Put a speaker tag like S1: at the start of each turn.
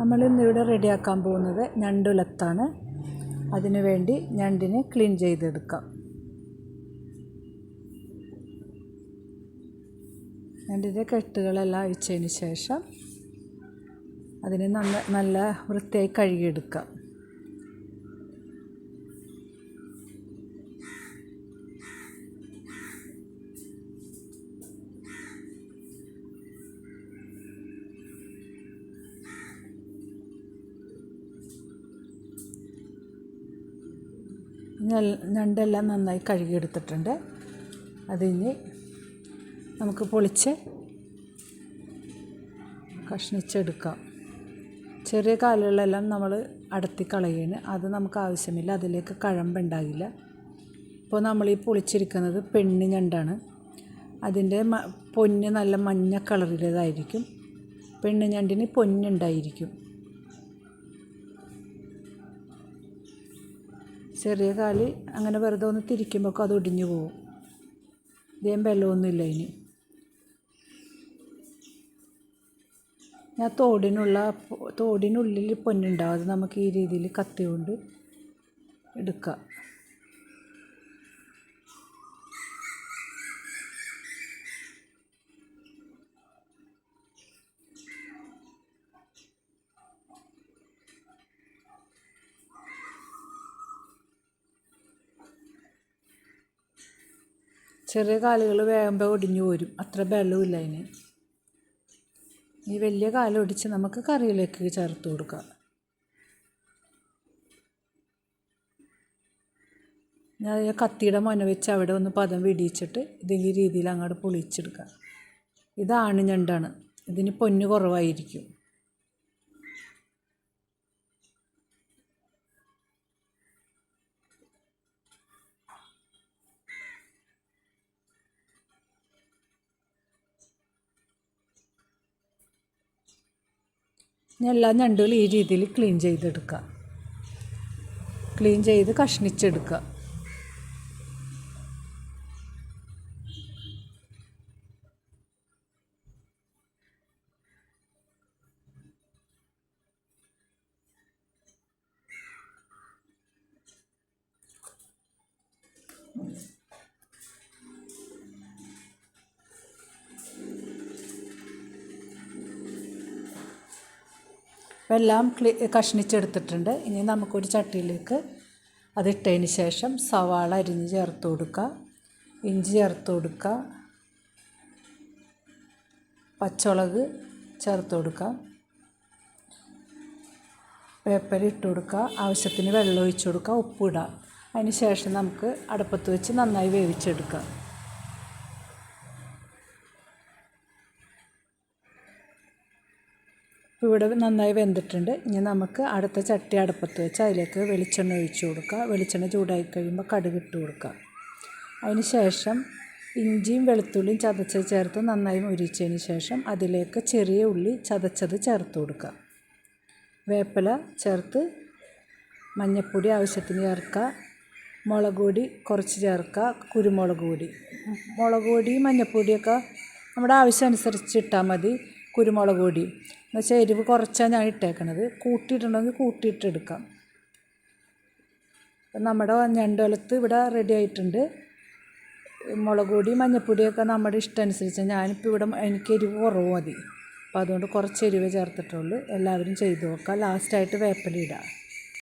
S1: നമ്മൾ ഇന്നിവിടെ റെഡിയാക്കാൻ പോകുന്നത് ഞണ്ടുലത്താണ്. അതിനു വേണ്ടി ഞണ്ടിനെ ക്ലീൻ ചെയ്തെടുക്കാം. ഞണ്ടിന്റെ കെട്ടുകളെല്ലാം അഴിച്ചതിന് ശേഷം അതിനെ നല്ല നല്ല വൃത്തിയായി കഴുകിയെടുക്കാം. ഞണ്ടെല്ലാം നന്നായി കഴുകിയെടുത്തിട്ടുണ്ട്. അതിന് നമുക്ക് പൊളിച്ച് കഷ്ണിച്ചെടുക്കാം. ചെറിയ കാലുകളെല്ലാം നമ്മൾ അടത്തി കളയാണ്. അത് നമുക്ക് ആവശ്യമില്ല. അതിലേക്ക് കഴമ്പുണ്ടാകില്ല ഇപ്പോൾ നമ്മൾ ഈ പൊളിച്ചിരിക്കുന്നത് പെണ്ണ് ഞണ്ടാണ്. അതിന്റെ മ പൊന്ന് നല്ല മഞ്ഞ കളറിലേതായിരിക്കും. പെണ്ണ് ഞണ്ടിന് പൊന്നുണ്ടായിരിക്കും. ചെറിയ കാൽ അങ്ങനെ വെറുതെ ഒന്ന് തിരിക്കുമ്പോൾ അത് ഒടിഞ്ഞു പോവും. ഇതേം ബലമൊന്നുമില്ല ഇനി. ഞാൻ തോടിനുള്ള തോടിനുള്ളിൽ പൊന്നുണ്ടാവും. അത് നമുക്ക് ഈ രീതിയിൽ കത്തി കൊണ്ട് എടുക്കാം. ചെറിയ കാലുകൾ വേകുമ്പോൾ ഒടിഞ്ഞു പോരും. അത്ര ബലമില്ല അതിന്. ഈ വലിയ കാലം ഒടിച്ച് നമുക്ക് കറിയിലേക്ക് ചേർത്ത് കൊടുക്കാം. ഞാൻ കത്തിയുടെ മൊന വെച്ച് അവിടെ ഒന്ന് പദം വിടിയിച്ചിട്ട് ഇത് രീതിയിൽ അങ്ങോട്ട് പൊളിച്ചെടുക്കാം. ഇതാണ് ഞണ്ടാണ്. ഇതിന് പൊന്ന് കുറവായിരിക്കും. എല്ലാ ഞണ്ടുകളും ഈ രീതിയിൽ ക്ലീൻ ചെയ്തെടുക്കുക. ക്ലീൻ ചെയ്ത് കഷ്ണിച്ചെടുക്കുക. എല്ലാം ക്ലീ കഷ്ണിച്ചെടുത്തിട്ടുണ്ട്. ഇനി നമുക്കൊരു ചട്ടിയിലേക്ക് അതിട്ടതിന് ശേഷം സവാള അരിഞ്ഞ് ചേർത്ത് കൊടുക്കുക. ഇഞ്ചി ചേർത്ത് കൊടുക്കുക. പച്ചമുളക് ചേർത്ത് കൊടുക്കുക. പേപ്പർ ഇട്ട് കൊടുക്കുക. ആവശ്യത്തിന് വെള്ളം ഒഴിച്ച് കൊടുക്കുക. ഉപ്പിടുക അതിന് ശേഷം നമുക്ക് അടുപ്പത്ത് വെച്ച് നന്നായി വേവിച്ചെടുക്കാം ഇവിടെ നന്നായി വെന്തിട്ടുണ്ട്. ഇനി നമുക്ക് അടുത്ത ചട്ടി അടുപ്പത്ത് വെച്ച് അതിലേക്ക് വെളിച്ചെണ്ണ ഒഴിച്ചു കൊടുക്കുക. വെളിച്ചെണ്ണ ചൂടായി കഴിയുമ്പോൾ കടുക് ഇട്ട് കൊടുക്കുക. അതിന് ശേഷം ഇഞ്ചിയും വെളുത്തുള്ളിയും ചതച്ചത് ചേർത്ത് നന്നായി മുരിച്ചതിന് ശേഷം അതിലേക്ക് ചെറിയ ഉള്ളി ചതച്ചത് ചേർത്ത് കൊടുക്കുക. വേപ്പില ചേർത്ത് മഞ്ഞൾപ്പൊടി ആവശ്യത്തിന് ചേർക്കുക. മുളക് പൊടി കുറച്ച് ചേർക്കുക. കുരുമുളക് പൊടി. മുളക് പൊടി മഞ്ഞൾപ്പൊടിയൊക്കെ നമ്മുടെ ആവശ്യം അനുസരിച്ച് ഇട്ടാൽ മതി. കുരുമുളക് പൊടി. എന്നുവെച്ചാൽ എരിവ് കുറച്ചാണ് ഞാൻ ഇട്ടേക്കണത്. കൂട്ടിയിട്ടുണ്ടെങ്കിൽ കൂട്ടിയിട്ടെടുക്കാം നമ്മുടെ ഞണ്ടൊലത്ത് ഇവിടെ റെഡി ആയിട്ടുണ്ട്. മുളക് പൊടി മഞ്ഞൾപ്പൊടിയൊക്കെ നമ്മുടെ ഇഷ്ടം അനുസരിച്ച് ഞാനിപ്പോൾ ഇവിടെ എനിക്ക് എരിവ് കുറവ് മതി. അപ്പോൾ അതുകൊണ്ട് കുറച്ച് എരിവ് ചേർത്തിട്ടുള്ളൂ. എല്ലാവരും ചെയ്ത് നോക്കുക ലാസ്റ്റായിട്ട് വേപ്പില ഇടുക